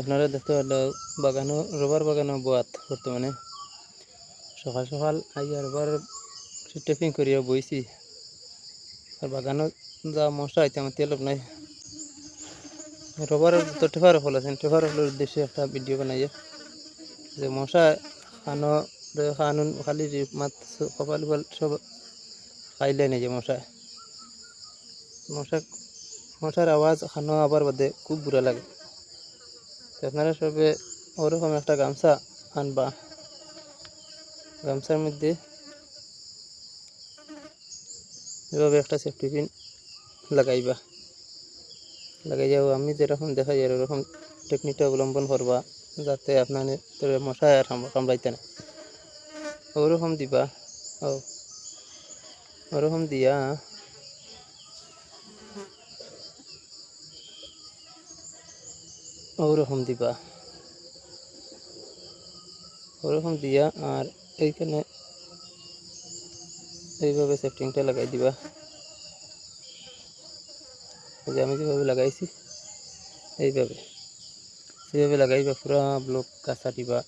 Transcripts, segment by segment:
আপনারা দেখতে পারল বাগানও রবার বাগানও বোয়াত বর্তমানে। সকাল সকাল আইয়া রবার টেপিং করিয়া বইছি। আর বাগানও যা মশা আইতে আমার তেল নাই। রবারের তো টেফার ফল আছেন টেফার ফলের উদ্দেশ্যে একটা ভিডিও বানাইয়া। যে মশা খানো খানুন খালি মাত, কপাল সব খাইলে নেই যে মশা। মশা, মশার আওয়াজ খানো আবার বাদে খুব বুড়া লাগে। তো আপনারা সবে ওরকম একটা গামছা আনবা। গামছার মধ্যে এভাবে একটা সেফটি পিন লাগাইবা। লাগাই যাও আমি যেরকম দেখাই আর ওরকম টেকনিকটা অবলম্বন করবা, যাতে আপনার মশা আর কাম- কামড়াইতে না। ওরকম দিবা। ও। ওরকম দিয়া ওরকম দিবা। ওরকম দিয়া আর এইখানে এইভাবে সেফটিংটা লাগাই দিবা। যে আমি যেভাবে লাগাইছি, এইভাবে। সেইভাবে লাগাইবা পুরা ব্লক কাঁচা দিবা।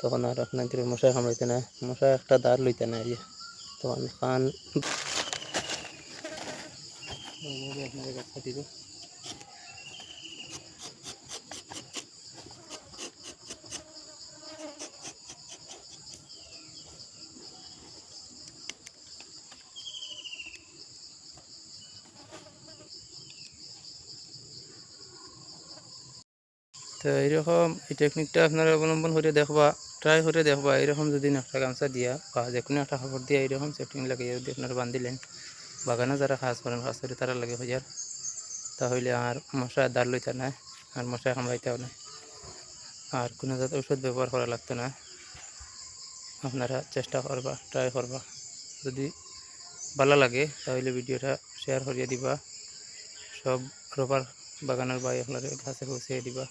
তখন আর আপনার মশা কামড়াইতে না মশা একটা দাঁড় লইতে না ইয়ে তখন খান এইভাবে কাঁচা দিবা তো এইরকম এই টেকনিকটা আপনারা অবলম্বন করে দেখবা ট্রাই করে দেখবা এরকম যদি একটা গামছা দিয়া বা যে কোনো একটা কাপড় দিয়া এরকম সেটিং লাগিয়ে যদি আপনারা বান্ধিলেন, বাগানে যারা কাজ করেন, কাজ করে তারা লাগে হইয়ার, তাহলে আর মশা দাঁড় লইতে না, আর মশা কামড়াইতেও না। আর কোনো জাত ওষুধ ব্যবহার করা লাগতো না। আপনারা চেষ্টা করবা ট্রাই করবা। যদি ভালো লাগে, তাহলে ভিডিওটা শেয়ার করিয়ে দিবা। সব রবার বাগানের বাই আপনারা কাছে পৌঁছে দিবা।